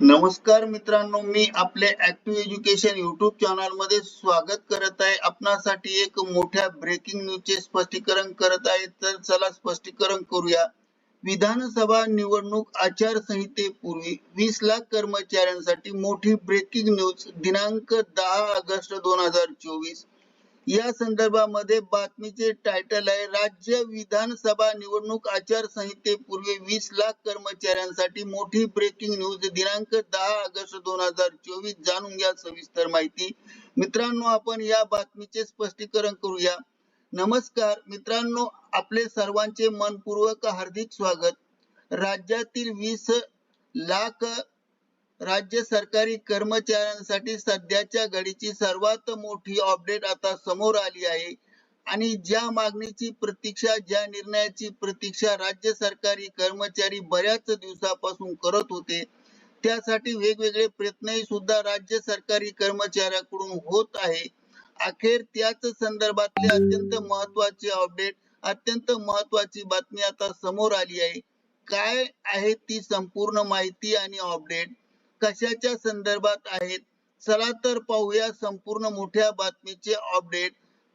नमस्कार मित्रांनो मी आपले ऍक्टिव्ह एज्युकेशन युट्यूब चॅनलमध्ये स्वागत करत आहे. आपणासाठी एक मोठ्या ब्रेकिंग न्यूजचे स्पष्टीकरण करत आहे. तर चला स्पष्टीकरण करूया. विधानसभा निवडणूक आचारसंहितेपूर्वी वीस लाख कर्मचाऱ्यांसाठी मोठी ब्रेकिंग न्यूज दिनांक दहा ऑगस्ट दोन हजार चोवीस. या संदर्भामध्ये बातमीचे टायटल आहे राज्य विधानसभा निवडणूक आचारसंहितेपूर्वी वीस लाख कर्मचाऱ्यांसाठी मोठी ब्रेकिंग न्यूज दिनांक दहा ऑगस्ट दोन हजार चोवीस जाणून घ्या सविस्तर माहिती. मित्रांनो आपण या बातमीचे स्पष्टीकरण करूया. नमस्कार मित्रांनो आपले सर्वांचे मनपूर्वक हार्दिक स्वागत. राज्यातील वीस लाख राज्य सरकारी कर्मचाऱ्यांसाठी सध्याच्या घडीची सर्वात मोठी अपडेट आता समोर आली आहे. आणि ज्या मागणीची प्रतीक्षा ज्या निर्णयाची प्रतीक्षा राज्य सरकारी कर्मचारी बऱ्याच दिवसापासून करत होते त्यासाठी वेगवेगळे प्रयत्नही सुद्धा राज्य सरकारी कर्मचाऱ्याकडून होत आहे. अखेर त्याच संदर्भातले अत्यंत महत्त्वाचे अपडेट अत्यंत महत्वाची बातमी आता समोर आली आहे. काय आहे ती संपूर्ण माहिती आणि अपडेट कशाच्या संदर्भात आहेत? चला तर पाहूया संपूर्ण मोठ्या बातमीचे अपडेट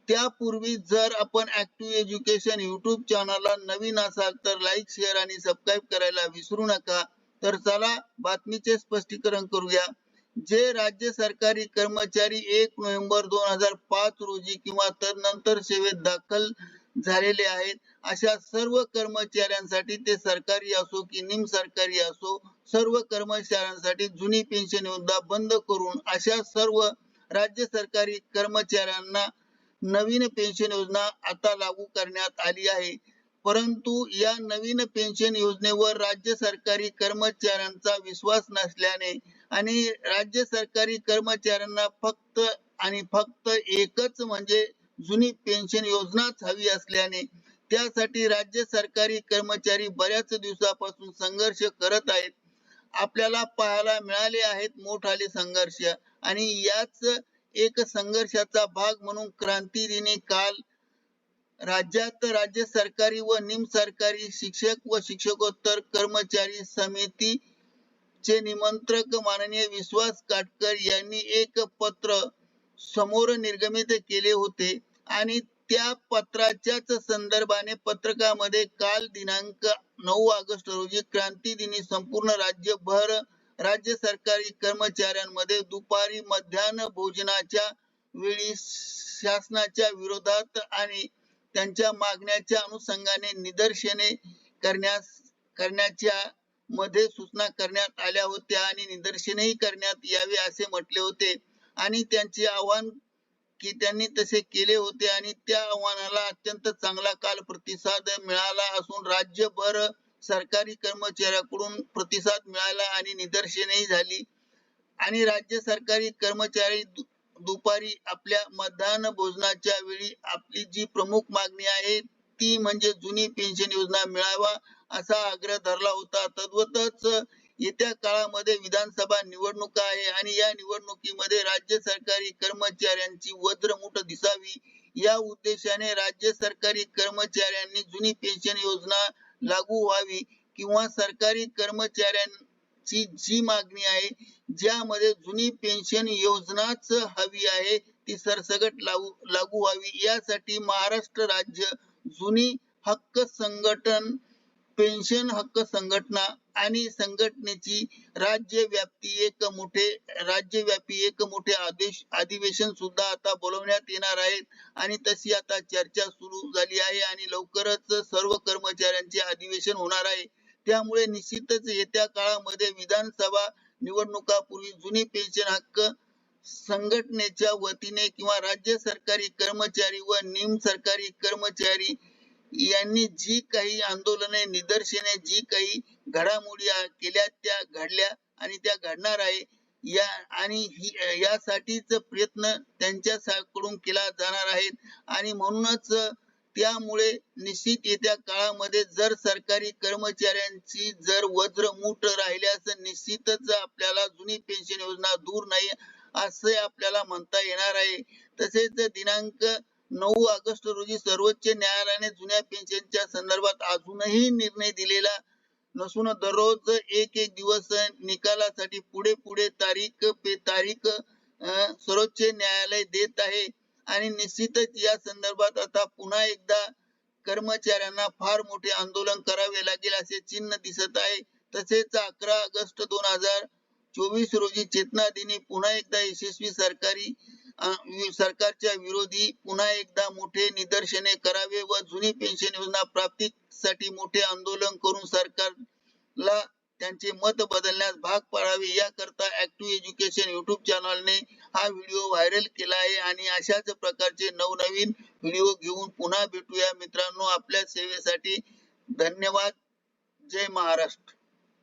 त्यापूर्वी जर आपण ऍक्टिव्ह एज्युकेशन युट्यूब चॅनलला नवीन असाल तर लाईक शेअर आणि सबस्क्राईब करायला विसरू नका. तर चला बातमीचे स्पष्टीकरण करूया. जे राज्य सरकारी कर्मचारी एक नोव्हेंबर दोन हजार पाच रोजी किंवा तदनंतर सेवेत दाखल झालेले आहेत अशा सर्व कर्मचाऱ्यांसाठी ते सरकारी असो की निम सरकारी असो सर्व कर्मचाऱ्यांसाठी जुनी पेन्शन योजना बंद करून अशा सर्व राज्य सरकारी कर्मचाऱ्यांना नवीन पेन्शन योजना आता लागू करण्यात आली आहे. परंतु या नवीन पेन्शन योजनेवर राज्य सरकारी कर्मचाऱ्यांचा विश्वास नसल्याने आणि राज्य सरकारी कर्मचाऱ्यांना फक्त आणि फक्त एकच म्हणजे जुनी पेन्शन योजनाच हवी असल्याने त्यासाठी राज्य सरकारी कर्मचारी बऱ्याच दिवसापासून संघर्ष करत आहेत. आपल्याला पाहायला मिळाले आहेत मोठाले संघर्ष. आणि याच एक संघर्षाचा भाग म्हणून क्रांती दिने काल राज्यात राज्य सरकारी व निम सरकारी शिक्षक व शिक्षकोत्तर कर्मचारी समिती चे निमंत्रक माननीय विश्वास काटकर यांनी एक पत्र समोर निर्गमित केले होते. आणि त्या पत्राच्याच संदर्भाने पत्रकामध्ये काल दिनांक नऊ ऑगस्ट रोजी क्रांती दिनी संपूर्ण राज्यभर राज्य सरकारी कर्मचाऱ्यांमध्ये दुपारी मध्यान्ह भोजनाच्या वेळी शासनाच्या विरोधात आणि त्यांच्या मागण्याच्या अनुषंगाने निदर्शने करण्यास करण्याच्या मध्ये सूचना करण्यात आल्या होत्या आणि निदर्शनही करण्यात यावे असे म्हटले होते. आणि त्यांचे आव्हान की त्यांनी तसे केले होते आणि त्या आव्हानाला अत्यंत चांगला काल प्रतिसाद मिळाला असून राज्यभर सरकारी कर्मचाऱ्याकडून प्रतिसाद मिळाला आणि निदर्शनही झाली. आणि राज्य सरकारी कर्मचारी दुपारी आपल्या मध्यान्ह भोजनाच्या वेळी आपली जी प्रमुख मागणी आहे ती म्हणजे जुनी पेन्शन योजना मिळावा असा आग्रह धरला होता. तद्वतच येत्या काळामध्ये विधानसभा निवडणुका आहे आणि या निवडणुकीमध्ये राज्य सरकारी कर्मचाऱ्यांची वज्रमुठ दिसावी. या उद्देशाने राज्य सरकारी कर्मचाऱ्यांनी जुनी पेन्शन योजना लागू व्हावी किंवा सरकारी कर्मचाऱ्यांची जी मागणी आहे ज्यामध्ये जुनी पेन्शन योजनाच हवी आहे ती सरसगट लागू लागू व्हावी. यासाठी महाराष्ट्र राज्य जुनी हक्क संघटन पेन्शन हक्क संघटना आणि संघटनेची राज्यव्यापी एक मोठे राज्यव्यापी एक मोठे आदेश अधिवेशन सुद्धा आता बोलवण्यात येणार आहेत आणि तशी आता चर्चा सुरू झाली आहे आणि लवकरच सर्व कर्मचाऱ्यांचे अधिवेशन होणार आहे. त्यामुळे निश्चितच येत्या काळामध्ये विधानसभा निवडणुकापूर्वी जुनी पेन्शन हक्क संघटनेच्या वतीने किंवा राज्य सरकारी कर्मचारी व निम सरकारी कर्मचारी यांनी जी काही आंदोलने निदर्शने जी काही घडामोडी केल्या त्या घडल्या आणि त्या घडणार आहे. या आणि यासाठीच प्रयत्न त्यांच्याकडून केला जाणार आहेत आणि म्हणूनच त्यामुळे निश्चित येत्या काळामध्ये जर सरकारी कर्मचाऱ्यांची जर वज्रमूठ राहिल्यास निश्चितच आपल्याला जुनी पेन्शन योजना दूर नाही असे आपल्याला म्हणता येणार आहे. तसेच दिनांक नऊ ऑगस्ट रोजी सर्वोच्च न्यायालयाने जुन्या पेन्शनच्या संदर्भात अजूनही निर्णय दिलेला नसून दररोज एक एक दिवस निकालासाठी पुढे पुढे तारीख पे तारीख सर्वोच्च न्यायालय देत आहे. आणि निश्चितच या संदर्भात आता पुन्हा एकदा कर्मचाऱ्यांना फार मोठे आंदोलन करावे लागेल असे चिन्ह दिसत आहे. तसेच अकरा ऑगस्ट दोन हजार चोवीस रोजी चेतना दिनी पुन्हा एकदा यशस्वी सरकारी सरकारच्या विरोधी पुन्हा एकदा मोठे निदर्शने करावे व जुनी पेन्शन योजना प्राप्तीसाठी मोठे आंदोलन करून सरकारला त्यांचे मत बदलण्यास भाग पाडावे. याकरता ऍक्टिव्ह एज्युकेशन युट्यूब चॅनलने हा व्हिडिओ व्हायरल केला आहे आणि अशाच प्रकारचे नवनवीन व्हिडिओ घेऊन पुन्हा भेटूया मित्रांनो. आपल्या सेवेसाठी धन्यवाद. जय महाराष्ट्र.